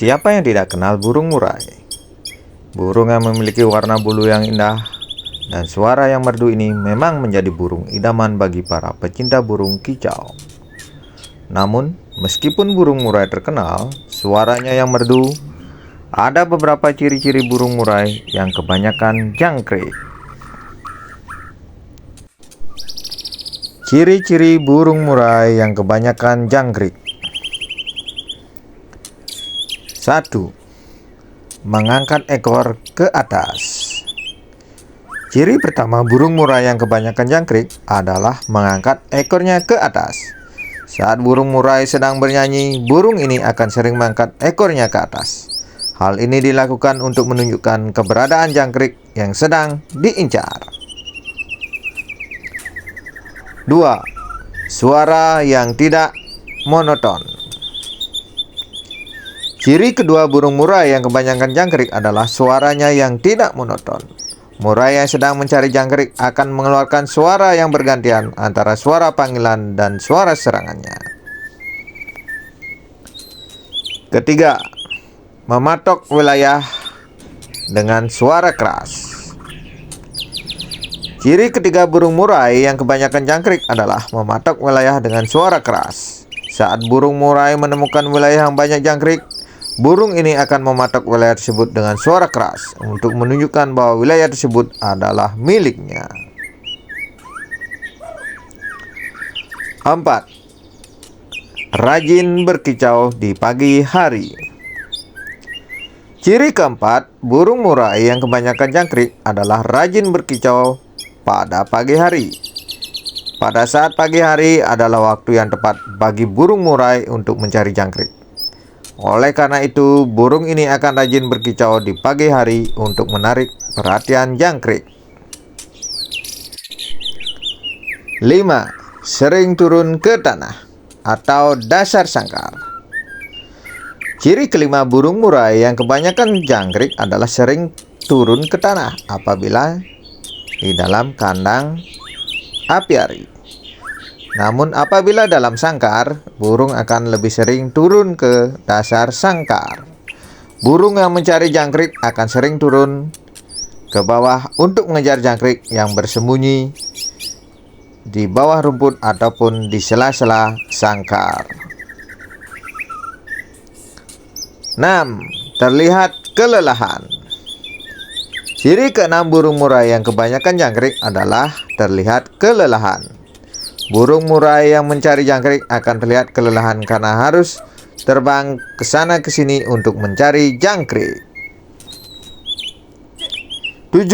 Siapa yang tidak kenal burung murai? Burung yang memiliki warna bulu yang indah dan suara yang merdu ini memang menjadi burung idaman bagi para pecinta burung kicau. Namun, meskipun burung murai terkenal, suaranya yang merdu, ada beberapa ciri-ciri burung murai yang kebanyakan jangkrik. Ciri-ciri burung murai yang kebanyakan jangkrik. 1. Mengangkat ekor ke atas. Ciri pertama burung murai yang kebanyakan jangkrik adalah mengangkat ekornya ke atas. Saat burung murai sedang bernyanyi, burung ini akan sering mengangkat ekornya ke atas. Hal ini dilakukan untuk menunjukkan keberadaan jangkrik yang sedang diincar. 2. Suara yang tidak monoton. Ciri kedua burung murai yang kebanyakan jangkrik adalah suaranya yang tidak monoton. Murai yang sedang mencari jangkrik akan mengeluarkan suara yang bergantian antara suara panggilan dan suara serangannya. Ketiga, mematok wilayah dengan suara keras. Ciri ketiga burung murai yang kebanyakan jangkrik adalah mematok wilayah dengan suara keras. Saat burung murai menemukan wilayah yang banyak jangkrik, burung ini akan mematok wilayah tersebut dengan suara keras untuk menunjukkan bahwa wilayah tersebut adalah miliknya. 4. Rajin berkicau di pagi hari. Ciri keempat, burung murai yang kebanyakan jangkrik adalah rajin berkicau pada pagi hari. Pada saat pagi hari adalah waktu yang tepat bagi burung murai untuk mencari jangkrik. Oleh karena itu, burung ini akan rajin berkicau di pagi hari untuk menarik perhatian jangkrik. 5. Sering turun ke tanah atau dasar sangkar. Ciri kelima burung murai yang kebanyakan jangkrik adalah sering turun ke tanah apabila di dalam kandang apiari. Namun apabila dalam sangkar, burung akan lebih sering turun ke dasar sangkar. Burung yang mencari jangkrik akan sering turun ke bawah untuk mengejar jangkrik yang bersembunyi di bawah rumput ataupun di sela-sela sangkar. 6. Terlihat kelelahan. Ciri keenam burung murai yang kebanyakan jangkrik adalah terlihat kelelahan. Burung murai yang mencari jangkrik akan terlihat kelelahan karena harus terbang ke sana ke sini untuk mencari jangkrik. 7.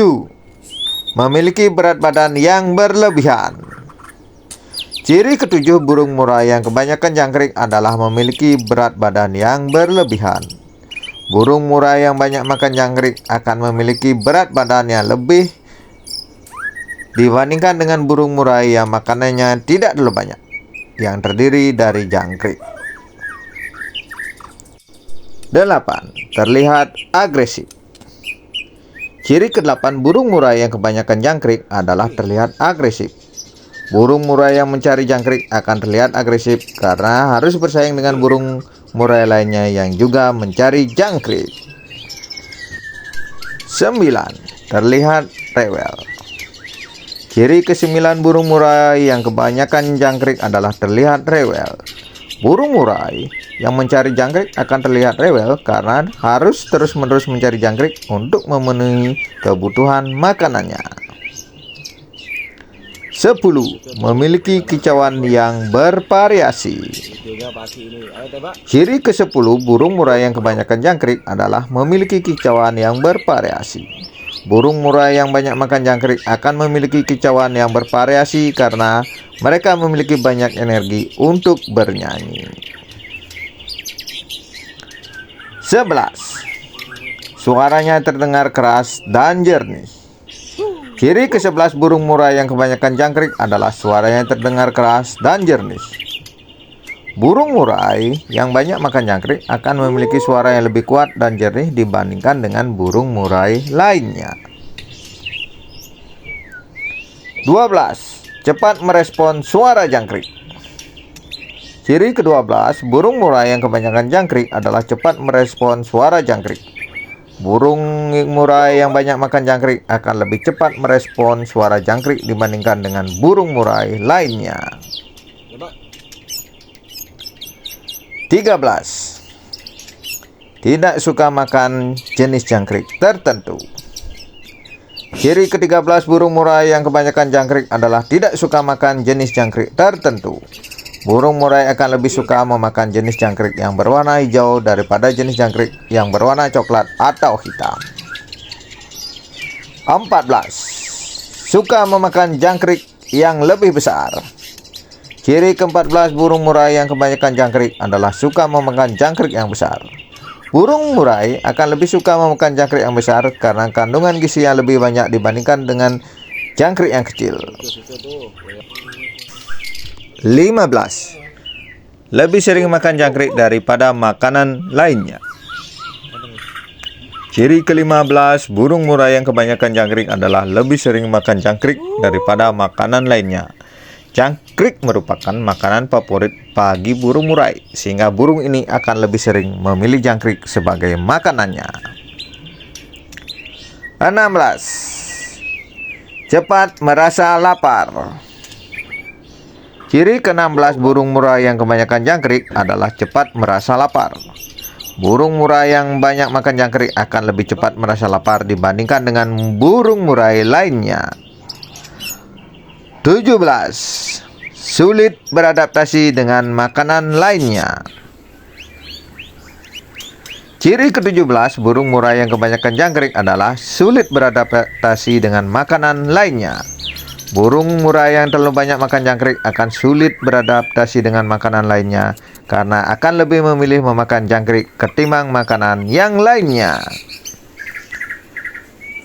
Memiliki berat badan yang berlebihan. Ciri ketujuh burung murai yang kebanyakan jangkrik adalah memiliki berat badan yang berlebihan. Burung murai yang banyak makan jangkrik akan memiliki berat badan yang lebih dibandingkan dengan burung murai yang makanannya tidak terlalu banyak, yang terdiri dari jangkrik. 8. Terlihat agresif. Ciri ke-8 burung murai yang kebanyakan jangkrik adalah terlihat agresif. Burung murai yang mencari jangkrik akan terlihat agresif karena harus bersaing dengan burung murai lainnya yang juga mencari jangkrik. 9. Terlihat rewel. Ciri kesembilan burung murai yang kebanyakan jangkrik adalah terlihat rewel. Burung murai yang mencari jangkrik akan terlihat rewel karena harus terus-menerus mencari jangkrik untuk memenuhi kebutuhan makanannya. 10. Memiliki kicauan yang bervariasi. Ciri ke-10 burung murai yang kebanyakan jangkrik adalah memiliki kicauan yang bervariasi. Burung murai yang banyak makan jangkrik akan memiliki kicauan yang bervariasi karena mereka memiliki banyak energi untuk bernyanyi. 11. Suaranya terdengar keras dan jernih. Ciri ke-11 burung murai yang kebanyakan jangkrik adalah suaranya terdengar keras dan jernih. Burung murai yang banyak makan jangkrik akan memiliki suara yang lebih kuat dan jernih dibandingkan dengan burung murai lainnya. 12. Cepat merespon suara jangkrik. Ciri ke-12, burung murai yang kebanyakan jangkrik adalah cepat merespon suara jangkrik. Burung murai yang banyak makan jangkrik akan lebih cepat merespon suara jangkrik dibandingkan dengan burung murai lainnya. 13. Tidak suka makan jenis jangkrik tertentu. Ciri ke-13 burung murai yang kebanyakan jangkrik adalah tidak suka makan jenis jangkrik tertentu. Burung murai akan lebih suka memakan jenis jangkrik yang berwarna hijau daripada jenis jangkrik yang berwarna coklat atau hitam. 14. Suka memakan jangkrik yang lebih besar. Ciri ke-14 burung murai yang kebanyakan jangkrik adalah suka memakan jangkrik yang besar. Burung murai akan lebih suka memakan jangkrik yang besar karena kandungan gizi yang lebih banyak dibandingkan dengan jangkrik yang kecil. 15. Lebih sering makan jangkrik daripada makanan lainnya. Ciri ke-15, burung murai yang kebanyakan jangkrik adalah lebih sering makan jangkrik daripada makanan lainnya. Jangkrik merupakan makanan favorit bagi burung murai, sehingga burung ini akan lebih sering memilih jangkrik sebagai makanannya. 16. Cepat merasa lapar. Ciri ke-16 burung murai yang kebanyakan jangkrik adalah cepat merasa lapar. Burung murai yang banyak makan jangkrik akan lebih cepat merasa lapar dibandingkan dengan burung murai lainnya. 17. Sulit beradaptasi dengan makanan lainnya. Ciri ke-17 burung murai yang kebanyakan jangkrik adalah sulit beradaptasi dengan makanan lainnya. Burung murai yang terlalu banyak makan jangkrik akan sulit beradaptasi dengan makanan lainnya karena akan lebih memilih memakan jangkrik ketimbang makanan yang lainnya.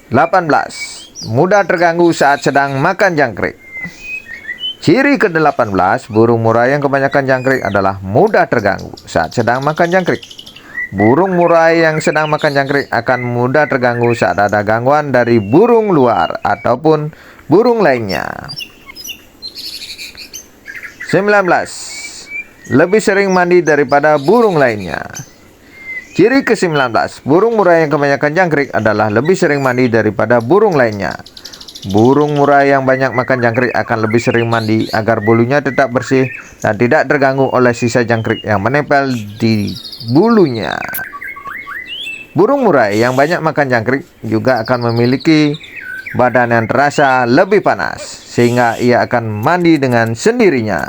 18. Mudah terganggu saat sedang makan jangkrik. Ciri ke-18 burung murai yang kebanyakan jangkrik adalah mudah terganggu saat sedang makan jangkrik. Burung murai yang sedang makan jangkrik akan mudah terganggu saat ada gangguan dari burung luar ataupun burung lainnya. 19. Lebih sering mandi daripada burung lainnya. Ciri ke-19, burung murai yang kebanyakan jangkrik adalah lebih sering mandi daripada burung lainnya. Burung murai yang banyak makan jangkrik akan lebih sering mandi agar bulunya tetap bersih dan tidak terganggu oleh sisa jangkrik yang menempel di bulunya. Burung murai yang banyak makan jangkrik juga akan memiliki badan yang terasa lebih panas sehingga ia akan mandi dengan sendirinya.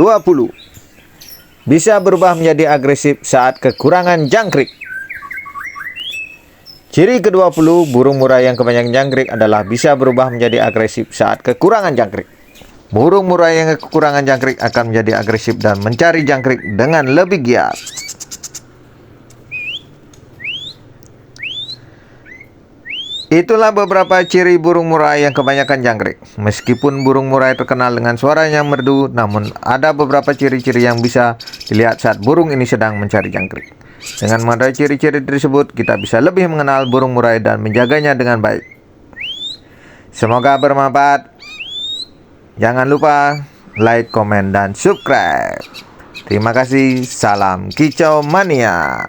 20. Bisa berubah menjadi agresif saat kekurangan jangkrik. Ciri ke-20 burung murai yang kebanyakan jangkrik adalah bisa berubah menjadi agresif saat kekurangan jangkrik. Burung murai yang kekurangan jangkrik akan menjadi agresif dan mencari jangkrik dengan lebih giat. Itulah beberapa ciri burung murai yang kebanyakan jangkrik. Meskipun burung murai terkenal dengan suaranya merdu, namun ada beberapa ciri-ciri yang bisa dilihat saat burung ini sedang mencari jangkrik. Dengan mengetahui ciri-ciri tersebut, kita bisa lebih mengenal burung murai dan menjaganya dengan baik. Semoga bermanfaat. Jangan lupa like, komen, dan subscribe. Terima kasih. Salam kicau mania.